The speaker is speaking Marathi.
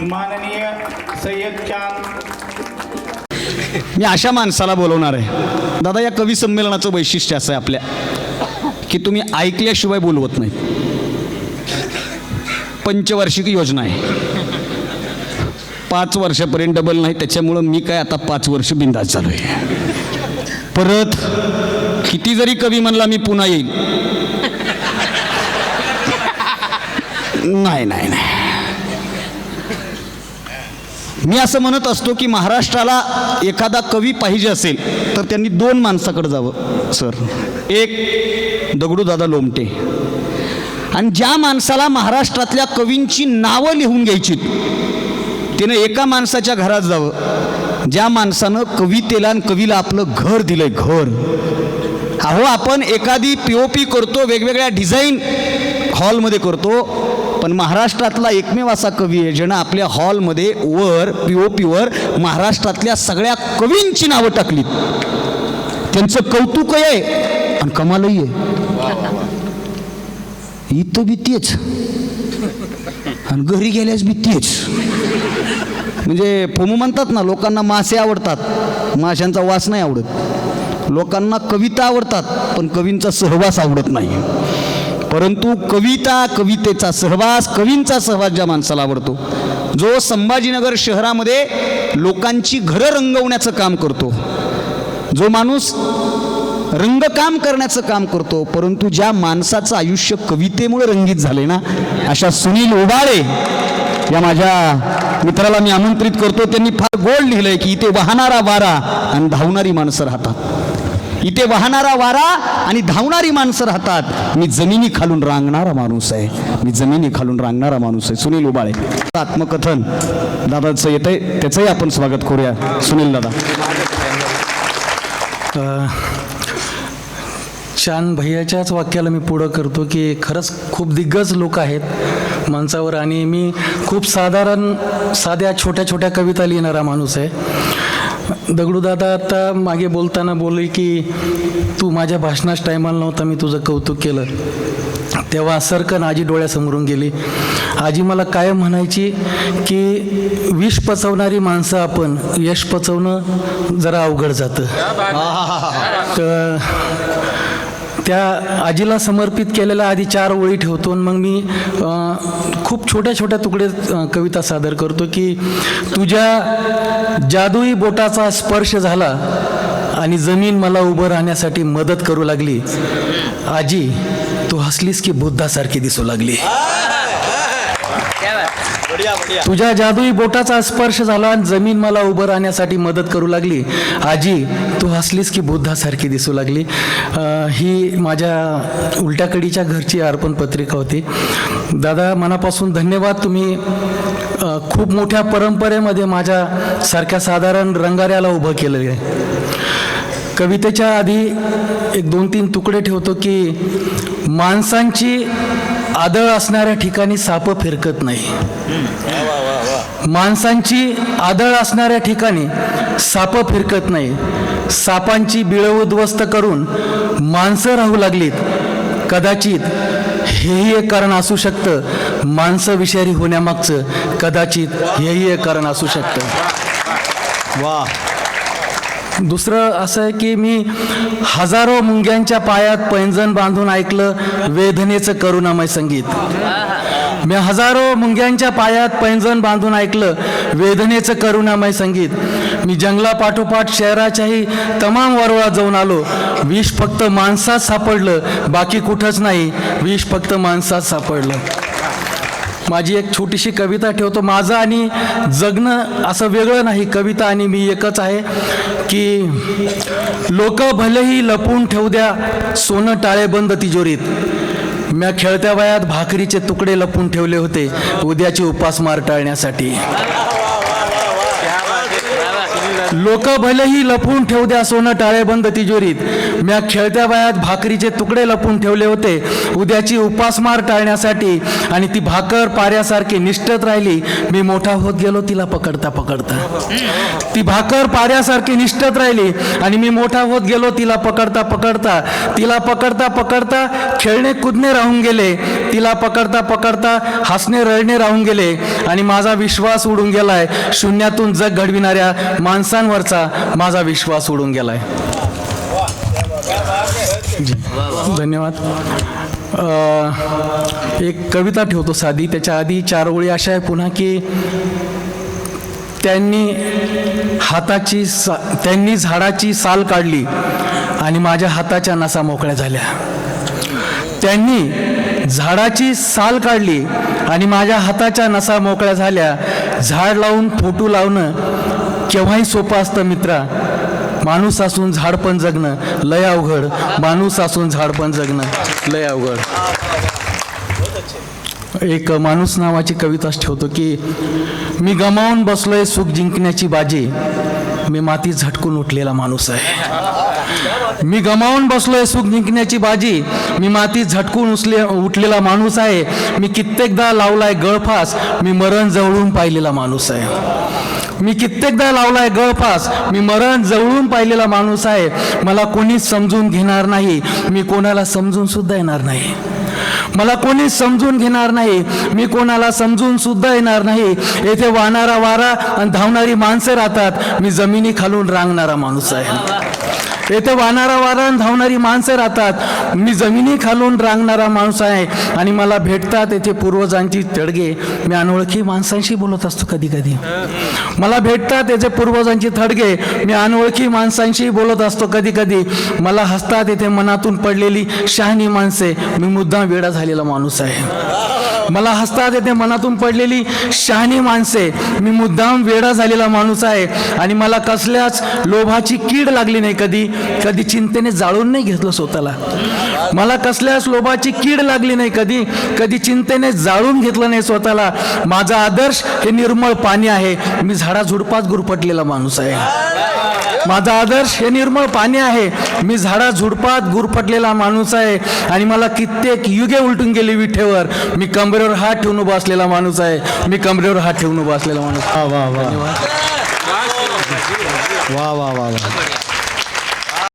माननीय सय्यद चांद. मी अशा माणसाला बोलवणार आहे. दादा या कवी संमेलनाचं वैशिष्ट्य असं आहे आपल्या की तुम्ही ऐकल्याशिवाय बोलवत नाही. पंचवार्षिक योजना आहे. पाच वर्षापर्यंत डबल नाही त्याच्यामुळं मी काय आता पाच वर्ष बिंदास झालो आहे परत किती जरी कवी म्हणला मी पुन्हा येईल. नाही नाही नाही. मी असं म्हणत असतो की महाराष्ट्राला एखादा कवी पाहिजे असेल तर त्यांनी दोन माणसाकडे जावं सर. एक दगडूदादा लोमटे. आणि ज्या माणसाला महाराष्ट्रातल्या कवींची नावं लिहून घ्यायची त्यानं एका माणसाच्या घरात जावं. ज्या माणसानं कवितेला आणि कवीला आपलं घर दिलंय घर. अहो आपण एखादी पी ओ पी करतो वेगवेगळ्या डिझाईन हॉलमध्ये करतो पण महाराष्ट्रातला एकमेव असा कवी आहे ज्यानं आपल्या हॉलमध्ये वर पी ओ पीवर महाराष्ट्रातल्या सगळ्या कवींची नावं टाकलीत. त्यांचं कौतुकही आहे आणि कमालही आहे. इथं बी तेच. आणि घरी गेल्यास बी तेच. म्हणजे फोमू म्हणतात ना लोकांना मासे आवडतात. माशांचा वास नाही आवडत. लोकांना कविता आवडतात पण कवींचा सहवास आवडत नाही. परंतु कविता कवितेचा सहवास कवींचा सहवास ज्या माणसाला आवडतो जो संभाजीनगर शहरामध्ये लोकांची घरं रंगवण्याचं काम करतो. जो माणूस रंगकाम करण्याचं काम करतो परंतु ज्या माणसाचं आयुष्य कवितेमुळे रंगीत झाले ना अशा सुनील ओबाळे या माझ्या मित्राला मी आमंत्रित करतो. त्यांनी फार गोड लिहिलंय की इथे वाहणारा वारा आणि धावणारी माणसं राहतात. इथे वाहणारा वारा आणि धावणारी माणसं राहतात. मी जमिनी खालून रांगणारा माणूस आहे. मी जमिनी खालून रांगणारा माणूस आहे. सुनील उबाळे. आत्मकथन. दादाचं येतंय. त्याचंही आपण स्वागत करूया. सुनील दादा. शान भैयाच्याच वाक्याला मी पुढं करतो की खरंच खूप दिग्गज लोक आहेत माणसावर आणि मी खूप साधारण साध्या छोट्या छोट्या कविता लिहिणारा माणूस आहे. दगडूदादा आता मागे बोलताना बोलले की तू माझ्या भाषणाच टायमाला नव्हता मी तुझं कौतुक केलं. तेव्हा सरकन आजी डोळ्यासमोरून गेली. आजी मला कायम म्हणायची की विष पचवणारी माणसं आपण यश पचवणं जरा अवघड जातं. तर त्या आजीला समर्पित केलेल्या आधी चार ओळी ठेवतो आणि मग मी खूप छोट्या छोट्या तुकडे कविता सादर करतो की तुझ्या जादुई बोटाचा स्पर्श झाला आणि जमीन मला उभं राहण्यासाठी मदत करू लागली. आजी तू हसलीस की बुद्धासारखी दिसू लागली. तुझ्या जादुई बोटाचा स्पर्श झाला आणि जमीन मला उभं राहण्यासाठी मदत करू लागली. आजी तू हसलीस की बुद्धासारखी दिसू लागली. ही माझ्या उलट्याकडीच्या घरची अर्पण पत्रिका होती. दादा मनापासून धन्यवाद. तुम्ही खूप मोठ्या परंपरेमध्ये माझ्या सारख्या साधारण रंगाऱ्याला उभं केलं आहे. कवितेच्या आधी एक दोन तीन तुकडे ठेवतो की माणसांची आदळ असणाऱ्या ठिकाणी साप फिरकत नाही. माणसांची आदळ असणाऱ्या ठिकाणी साप फिरकत नाही. सापांची बिळं उद्ध्वस्त करून माणसं राहू लागलीत. कदाचित हेही एक कारण असू शकतं. माणसं विषारी होण्यामागचं कदाचित हेही एक कारण असू शकतं. वा. दुसरं असं आहे की मी हजारो मुंग्यांच्या पायात पैंजण बांधून ऐकलं वेदनेचं करुणामय संगीत. मी हजारो मुंग्यांच्या पायात पैंजण बांधून ऐकलं वेदनेचं करुणामय संगीत. मी जंगलापाठोपाठ शहराच्याही तमाम वरवळा जाऊन आलो. विष फक्त माणसात सापडलं बाकी कुठंच नाही. विष फक्त माणसात सापडलं. माझी एक छोटीशी कविता ठेवतो. माझं आणि जगणं असं वेगळं नाही. कविता आणि मी एकच आहे की लोक भलेही लपून ठेवू द्या सोनं टाळेबंद तिजोरीत. म्या खेळत्या वयात भाकरीचे तुकडे लपून ठेवले होते. उद्याची उपासमार टाळण्यासाठी. लोक भलेही लपवून ठेवू द्या सोनं टाळेबंद तिजोरीत. म्या खेळत्या वयात भाकरीचे तुकडे लपून ठेवले होते. उद्याची उपासमार टाळण्यासाठी आणि ती भाकर पाऱ्यासारखी निष्ठत राहिली. मी मोठा होत गेलो तिला पकडता पकडता. ती भाकर पाऱ्यासारखी निष्ठत राहिली आणि मी मोठा होत गेलो तिला पकडता पकडता. तिला पकडता पकडता खेळणे कुदणे राहून गेले. तिला पकडता पकडता हसणे रडणे राहून गेले आणि माझा विश्वास उडून गेलाय. शून्यातून जग घडविणाऱ्या माणसांवरचा माझा विश्वास उडून गेलाय. धन्यवाद. एक कविता ठेवतो साधी. त्याच्या आधी चार ओळी अशा आहे पुन्हा की त्यांनी हाताची सा त्यांनी झाडाची साल काढली आणि माझ्या हाताच्या नसा मोकळ्या झाल्या. त्यांनी झाडाची साल काढली आणि माझ्या हाताच्या नसा मोकळ्या झाल्या. झाड लावून फोटू लावणं केव्हाही सोपं असतं मित्रा. माणूस असून झाड पण जगणं. लय अवघड. माणूस असून झाड पण जगणं. लय अवघड. एक माणूस नावाची कविताच ठेवतो की मी गमावून बसलोय सुख जिंकण्याची बाजी. मी मातीत झटकून उठलेला माणूस आहे. मी गमावून बसलोय सुख जिंकण्याची बाजी. मी मातीत झटकून उचले उठलेला माणूस आहे. मी कित्येकदा लावलाय गळफास. मी मरण जवळून पाहिलेला माणूस आहे. मी कित्येकदा लावलाय गळफास. मी मरण जवळून पाहिलेला माणूस आहे. मला कोणीच समजून घेणार नाही. मी कोणाला समजून सुद्धा येणार नाही. मला कोणी समजून घेणार नाही. मी कोणाला समजून सुद्धा येणार नाही. येथे वाहणारा वारा आणि धावणारी माणसं राहतात. मी जमिनी खालून रांगणारा माणूस आहे. येथे वाहणारा वारण धावणारी माणसं राहतात. मी जमिनी खालून रांगणारा माणूस आहे आणि मला भेटतात येथे पूर्वजांची तडगे. मी अनोळखी माणसांशी बोलत असतो कधी कधी मला भेटतात येथे पूर्वजांची थडगे मी अनोळखी माणसांशी बोलत असतो कधी कधी मला हसतात येथे मनातून पडलेली शहाणी माणसे. मी मुद्दाम वेडा झालेला माणूस आहे. मला हसतात येथे मनातून पडलेली शहाणी माणसे. मी मुद्दाम वेडा झालेला माणूस आहे आणि मला कसल्याच लोभाची कीड लागली नाही कधी. कधी चिंतेने जाळून नाही घेतलं स्वतःला. मला कसल्याच लोभाची कीड लागली नाही कधी. कधी चिंतेने जाळून घेतलं नाही स्वतःला. माझा आदर्श हे निर्मळ पाणी आहे. मी झाडा झुडपात गुरपटलेला माणूस आहे. माझा आदर्श हे निर्मळ पाणी आहे. मी झाडा झुडपात गुरफटलेला माणूस आहे. आणि मला कित्येक युगे उलटून गेली विठेवर मी कमरेवर हात ठेवून उभा असलेला माणूस आहे. मी कमरेवर हात ठेवून उभा असलेला माणूस वा वा वा वा वा वा वा.